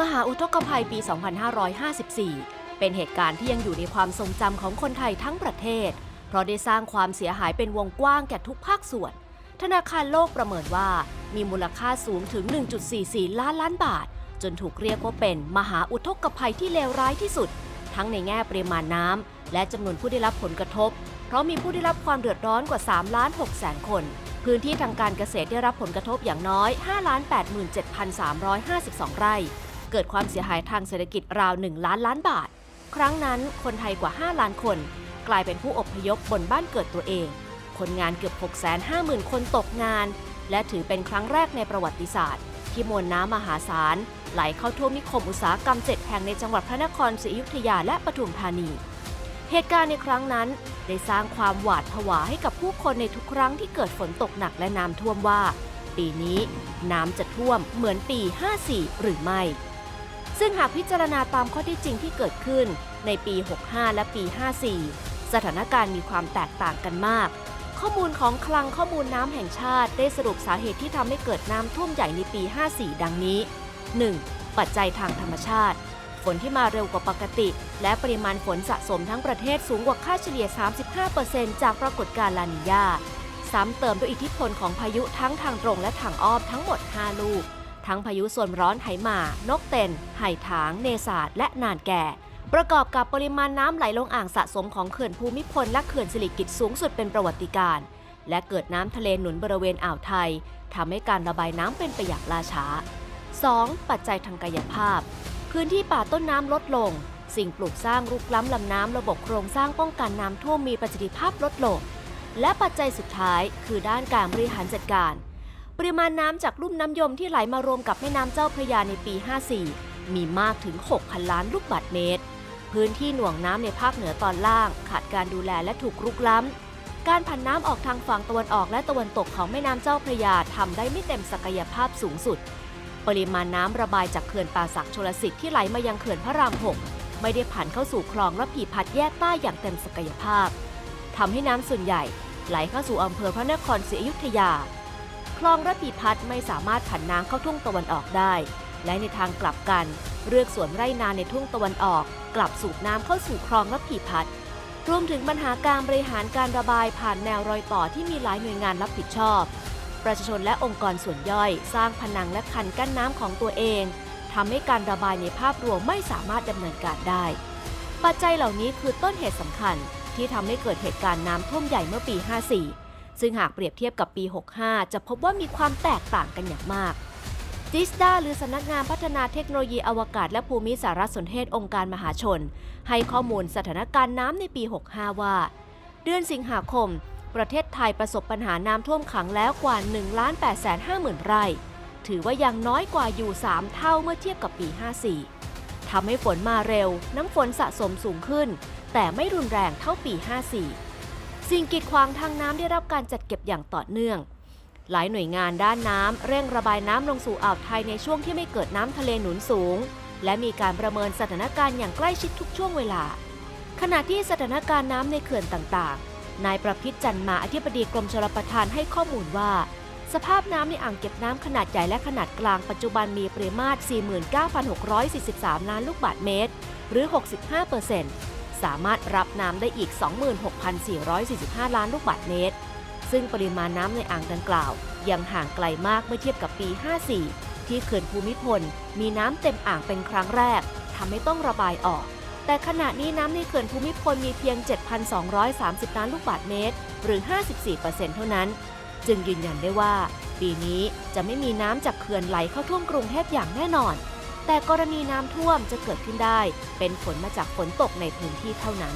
มหาอุทกภัยปี 2554 เป็นเหตุการณ์ที่ยังอยู่ในความทรงจำของคนไทยทั้งประเทศ เพราะได้สร้างความเสียหายเป็นวงกว้างแก่ทุกภาคส่วน ธนาคารโลกประเมินว่ามีมูลค่าสูงถึง 1.44 ล้านล้านบาท จนถูกเรียกว่าเป็นมหาอุทกภัยที่เลวร้ายที่สุด ทั้งในแง่ปริมาณน้ำและจำนวนผู้ได้รับผลกระทบ เพราะมีผู้ได้รับความเดือดร้อนกว่า 3 ล้าน6แสนคนพื้นที่ทางการเกษตรได้รับผลกระทบอย่างน้อย 5,87,352 ไร่ เกิดความเสียหายทางเศรษฐกิจราว 1 ล้านล้านบาท ครั้งนั้นคนไทยกว่า 5 ล้านคน กลายเป็นผู้อพยพบนบ้านเกิดตัวเอง คนงานเกือบ 650,000 คนตกงาน และถือเป็นครั้งแรกในประวัติศาสตร์ ที่มวลน้ำมหาศาลไหลเข้าท่วมนิคมอุตสาหกรรมเจ็ดแห่งในจังหวัดพระนครศรีอยุธยาและปทุมธานี เหตุการณ์ในครั้งนั้น ได้สร้างความหวาดผวาให้กับผู้คนในทุกครั้งที่เกิดฝนตกหนักและน้ำท่วมว่า ปีนี้น้ำจะท่วมเหมือนปี 54 หรือไม่ ซึ่งหากพิจารณาตามข้อที่จริงที่เกิดขึ้นในปี 65 และปี 54 สถานการณ์มีความแตกต่างกันมาก ข้อมูลของคลังข้อมูลน้ำแห่งชาติได้สรุปสาเหตุที่ทำให้เกิดน้ำท่วมใหญ่ในปี 54 ดังนี้ 1. ปัจจัยทางธรรมชาติ ฝนที่มาเร็วกว่าปกติ และปริมาณฝนสะสมทั้งประเทศสูงกว่าค่าเฉลี่ย 35%จากปรากฏการณ์ลานิญาซ้ำเติมด้วยอิทธิพลของพายุทั้งทางตรงและทางอ้อมทั้งหมด 5 ลูก ทั้งพายุส่วนร้อนไหหมา นกเต็น ไห่ถาง เนศาสและนานแก่ ประกอบกับปริมาณน้ำไหลลงอ่างสะสมของเขื่อนภูมิพลและเขื่อนสิริกิติ์สูงสุดเป็นประวัติการณ์และเกิดน้ำทะเลหนุนบริเวณอ่าวไทยทำให้การระบายน้ำเป็นไปอย่างล่าช้า 2. ปัจจัยทางกายภาพ พื้นที่ป่าต้นน้ำลดลง สิ่งปลูกสร้างรุกล้ำลำน้ำระบบโครงสร้างป้องกันน้ำท่วมมีประสิทธิภาพลดลง และปัจจัยสุดท้ายคือด้านการบริหารจัดการ ริมาณน้ำจากลุ่มน้ำยมที่ไหลมารวมกับแม่น้ำเจ้าพระยาในปี 54 มีมากถึง 6,000 ล้านลูกบาศก์เมตร พื้นที่หน่วงน้ำในภาคเหนือตอนล่าง ขาดการดูแลและถูกรุกล้ำ การผันน้ำออกทางฝั่งตะวันออกและตะวันตกของแม่น้ำเจ้าพระยาทำได้ไม่เต็มศักยภาพสูงสุด ปริมาณน้ำระบายจากเขื่อนป่าสักชลสิทธิ์ที่ไหลมายังเขื่อนพระราม6ไม่ได้ผ่านเข้าสู่คลองและผีพัดแยกใต้อย่างเต็มศักยภาพทำให้น้ำส่วนใหญ่ไหลเข้าสู่อำเภอพระนครศรีอยุธยา ลองระพีพัดไม่สามารถผันน้ำเข้าทุ่งตะวันออกได้ และในทางกลับกันเรือกสวนไร่นาในทุ่งตะวันออก กลับสูบน้ำเข้าสู่คลองระพีพัดรวมถึงปัญหาการบริหารการระบายผ่านแนวรอยต่อที่มีหลายหน่วยงานรับผิดชอบ ประชาชนและองค์กรส่วนย่อย สร้างผนังและคันกั้นน้ำของตัวเองทำให้การระบายในภาพรวมไม่สามารถดำเนินการได้ ปัจจัยเหล่านี้คือต้นเหตุสำคัญที่ทำให้เกิดเหตุการณ์น้ำท่วมใหญ่เมื่อปี 54 ซึ่งหากเปรียบเทียบกับปี 65 จะพบว่ามีความแตกต่างกันอย่างมากจิสดาหรือสำนักงานพัฒนาเทคโนโลยีอวกาศและภูมิสารสนเทศองค์การมหาชน ให้ข้อมูลสถานการณ์น้ำในปี 65 ว่า เดือนสิงหาคม ประเทศไทยประสบปัญหาน้ำท่วมขังแล้วกว่า 1 8 5 0 0 0 0 ไร่ ถือว่ายังน้อยกว่าอยู่ 3 เท่าเมื่อเทียบกับปี 54ทำให้ฝนมาเร็ว น้ำฝนสะสมสูงขึ้น แต่ไม่รุนแรงเท่าปี 54 สิ่งกีดขวางทางน้ำได้รับการจัดเก็บอย่างต่อเนื่อง หลายหน่วยงานด้านน้ำเร่งระบายน้ำลงสู่อ่าวไทยในช่วงที่ไม่เกิดน้ำทะเลหนุนสูง และมีการประเมินสถานการณ์อย่างใกล้ชิดทุกช่วงเวลา ขณะที่สถานการณ์น้ำในเขื่อนต่างๆ นายประพิษจันมาอธิบดีกรมชลประทานให้ข้อมูลว่า สภาพน้ำในอ่างเก็บน้ำขนาดใหญ่และขนาดกลางปัจจุบันมีปริมาตร 49,643 ล้านลูกบาศก์เมตร หรือ 65% สามารถรับน้ำได้อีก 26,445 ล้านลูกบาศก์เมตร ซึ่งปริมาณน้ำในอ่างดังกล่าว ยังห่างไกลมากเมื่อเทียบกับปี 54 ที่เขื่อนภูมิพล มีน้ำเต็มอ่างเป็นครั้งแรกทำให้ต้องระบายออก แต่ขณะนี้น้ำในเขื่อนภูมิพลมีเพียง 7,230 ล้านลูกบาศก์เมตร หรือ 54%เท่านั้น จึงยืนยันได้ว่า ปีนี้จะไม่มีน้ำจากเขื่อนไหลเข้าท่วมกรุงเทพอย่างแน่นอน แต่กรณีน้ำท่วมจะเกิดขึ้นได้ เป็นผลมาจากฝนตกในพื้นที่เท่านั้น